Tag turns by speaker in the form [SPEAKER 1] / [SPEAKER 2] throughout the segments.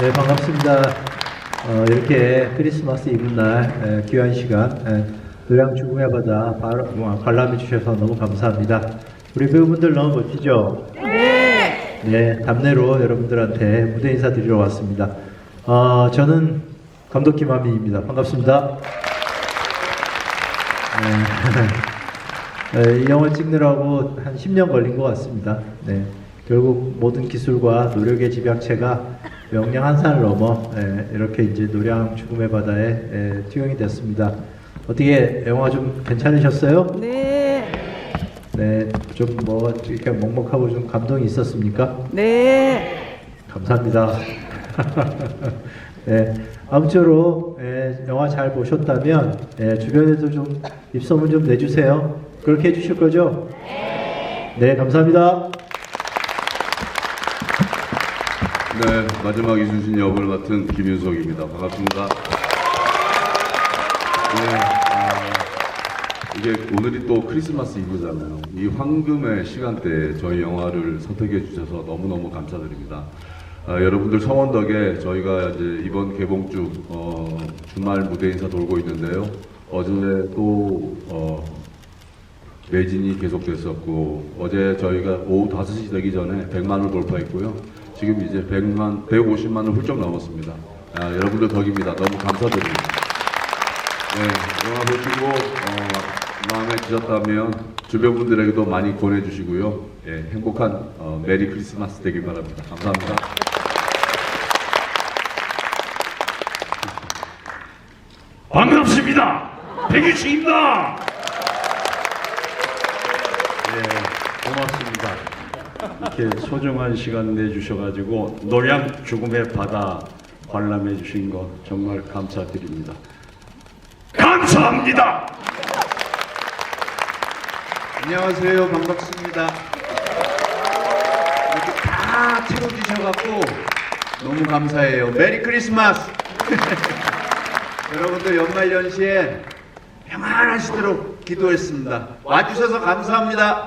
[SPEAKER 1] 네, 반갑습니다. 어, 이렇게 크리스마스 이브 날 에, 귀한 시간 에, 노량 발- 어, 관람해 주셔서 너무 감사합니다. 우리 배우분들 너무 멋지죠? 네. 네, 답례로 여러분들한테 무대 인사 드리러 왔습니다. 어, 저는 감독 김한민입니다. 반갑습니다. 네. 네, 이 영화 찍느라고 한 10년 걸린 것 같습니다. 네. 결국 모든 기술과 노력의 집약체가 명량 한 산을 넘어 예, 이렇게 이제 노량 죽음의 바다에 예, 투영이 됐습니다. 어떻게 영화 좀 괜찮으셨어요?
[SPEAKER 2] 네.
[SPEAKER 1] 네, 좀 뭐 이렇게 먹먹하고 좀 감동이 있었습니까?
[SPEAKER 2] 네.
[SPEAKER 1] 감사합니다. 네, 아무쪼록 예, 영화 잘 보셨다면 예, 주변에도 좀 입소문 좀 내주세요. 그렇게 해주실 거죠? 네, 감사합니다.
[SPEAKER 3] 네, 마지막 이순신 역을 맡은 김윤석입니다. 반갑습니다. 네, 아, 이게 오늘이 또 크리스마스 이브잖아요. 이 황금의 시간대에 저희 영화를 선택해 주셔서 너무너무 감사드립니다. 아, 여러분들 성원 덕에 저희가 이제 이번 개봉 중 어, 주말 무대 인사 돌고 있는데요. 어제 또 어, 매진이 계속됐었고 어제 저희가 오후 5시 되기 전에 100만을 돌파했고요. 지금 이제 100만, 150만을 훌쩍 넘었습니다. 아, 여러분들 덕입니다. 너무 감사드립니다. 네, 영화 보시고 어, 마음에 드셨다면 주변 분들에게도 많이 권해주시고요. 예, 행복한 어, 메리 크리스마스 되길 바랍니다. 감사합니다.
[SPEAKER 4] 반갑습니다. 백유식입니다.
[SPEAKER 5] 네, 고맙습니다. 이렇게 소중한 시간 내주셔가지고 노량 죽음의 바다 관람해 주신 거 정말 감사드립니다.
[SPEAKER 4] 감사합니다.
[SPEAKER 6] 안녕하세요. 반갑습니다. 이렇게 다 채워주셔갖고 너무 감사해요. 메리 크리스마스! 여러분들 연말 연시에 평안하시도록 기도했습니다. 와주셔서 감사합니다.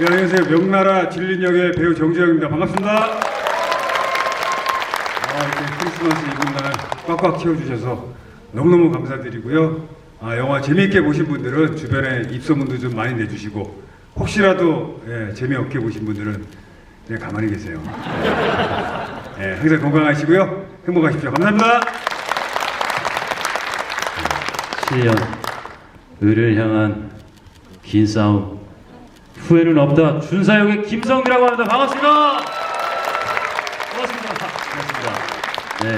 [SPEAKER 4] 네, 안녕하세요. 명나라 진린역의 배우 정재영입니다. 반갑습니다. 아, 이렇게 크리스마스 이브날 꽉꽉 채워주셔서 너무너무 감사드리고요. 아, 영화 재미있게 보신 분들은 주변에 입소문도 좀 많이 내주시고 혹시라도 예, 재미없게 보신 분들은 그냥 가만히 계세요. 예, 항상 건강하시고요. 행복하십시오. 감사합니다.
[SPEAKER 7] 7년 을을 향한 긴 싸움 후회는 없다 준사역의 김성미라고 합니다 반갑습니다 고맙습니다 고맙습니다 네.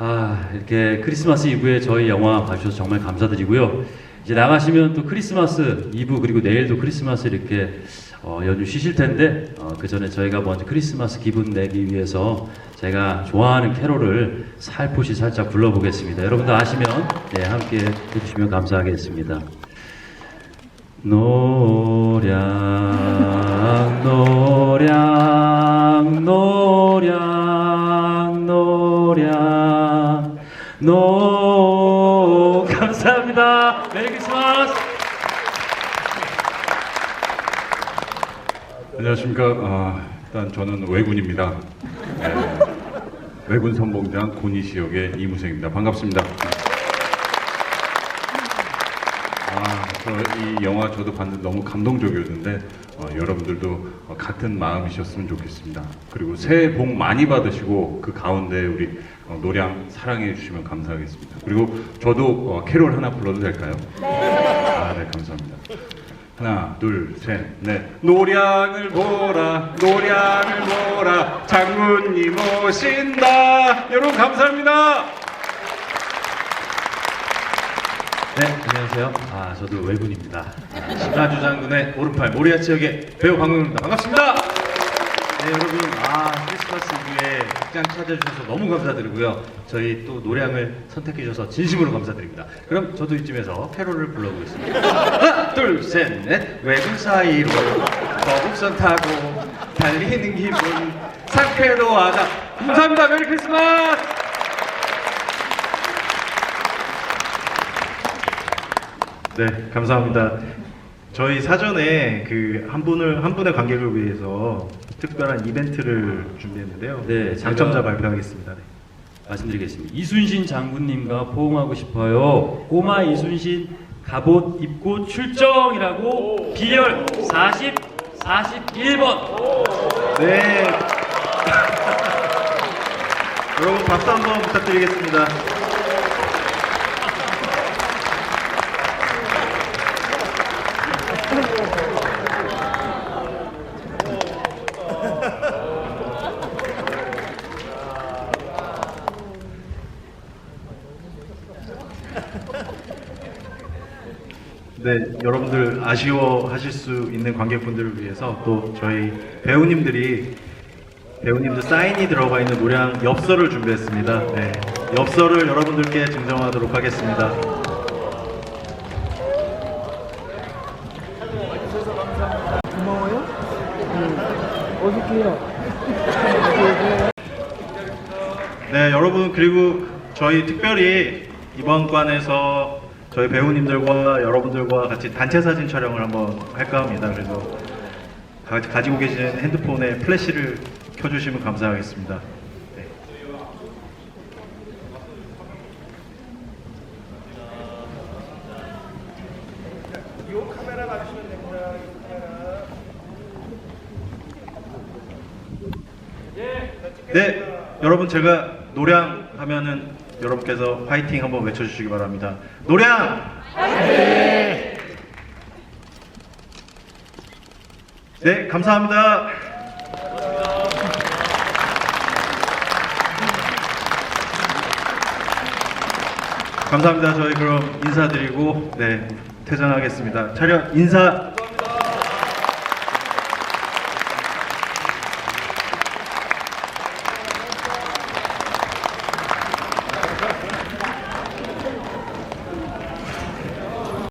[SPEAKER 7] 아 이렇게 크리스마스 이브에 저희 영화 봐주셔서 정말 감사드리고요 이제 나가시면 또 크리스마스 이브 그리고 내일도 크리스마스 이렇게 어, 연휴 쉬실 텐데 어, 그 전에 저희가 먼저 크리스마스 기분 내기 위해서 제가 좋아하는 캐롤을 살포시 살짝 불러보겠습니다. 여러분들 아시면 네, 함께 해주시면 감사하겠습니다. 노량 노량 노량 노량 노 감사합니다. 메리 크리스마스.
[SPEAKER 8] 안녕하십니까. 아, 일단 저는 외군입니다. 네, 외군 선봉장 고니시역의 이무생입니다. 반갑습니다. 아, 저이 영화 저도 봤는데 너무 감동적이었는데 어, 여러분들도 어, 같은 마음이셨으면 좋겠습니다. 그리고 새해 복 많이 받으시고 그 가운데 우리 어, 노량 사랑해 주시면 감사하겠습니다. 그리고 저도 어, 캐롤 하나 불러도 될까요? 아, 네, 감사합니다. 하나, 둘, 셋, 넷. 노량을 보라, 노량을 보라, 장군님 오신다. 여러분 감사합니다.
[SPEAKER 7] 네, 안녕하세요. 아, 저도 외군입니다. 신라주 장군의 오른팔 모리아 지역의 배우 광웅입니다. 반갑습니다. 네, 여러분, 아, 크리스마스 이브에 극장 찾아주셔서 너무 감사드리고요. 저희 또 노량을 선택해 주셔서 진심으로 감사드립니다. 그럼 저도 이쯤에서 캐롤을 불러보겠습니다. 하나, 둘, 셋, 넷. 외국 사이로 거북선 타고 달리는 기분 상쾌도 하자. 감사합니다. 메리 크리스마스!
[SPEAKER 9] 네, 감사합니다. 저희 사전에 그 한 분을 한 분의 관객을 위해서 특별한 이벤트를 준비했는데요.
[SPEAKER 7] 네,
[SPEAKER 9] 당첨자
[SPEAKER 7] 제가-
[SPEAKER 9] 발표하겠습니다. 네.
[SPEAKER 7] 말씀드리겠습니다. 이순신 장군님과 포옹하고 싶어요. 꼬마 이순신 갑옷 입고 출정이라고 기열 40 41번.
[SPEAKER 9] 네. 여러분 박수 한번 부탁드리겠습니다. 네, 여러분들 아쉬워하실 수 있는 관객분들을 위해서 또 저희 배우님들이 배우님들 사인이 들어가 있는 노량 엽서를 준비했습니다. 네, 엽서를 여러분들께 증정하도록 하겠습니다. 네, 여러분 그리고 저희 특별히 이번 관에서 저희 배우님들과 여러분들과 같이 단체 사진 촬영을 한번 할까 합니다. 그래서 가, 가지고 계신 핸드폰에 플래시를 켜주시면 감사하겠습니다. 네. 네, 여러분 제가 노량 하면은 여러분께서 화이팅 한번 외쳐주시기 바랍니다. 노량! 네, 감사합니다. 감사합니다. 저희 그럼 인사드리고 네 퇴장하겠습니다. 차렷 인사.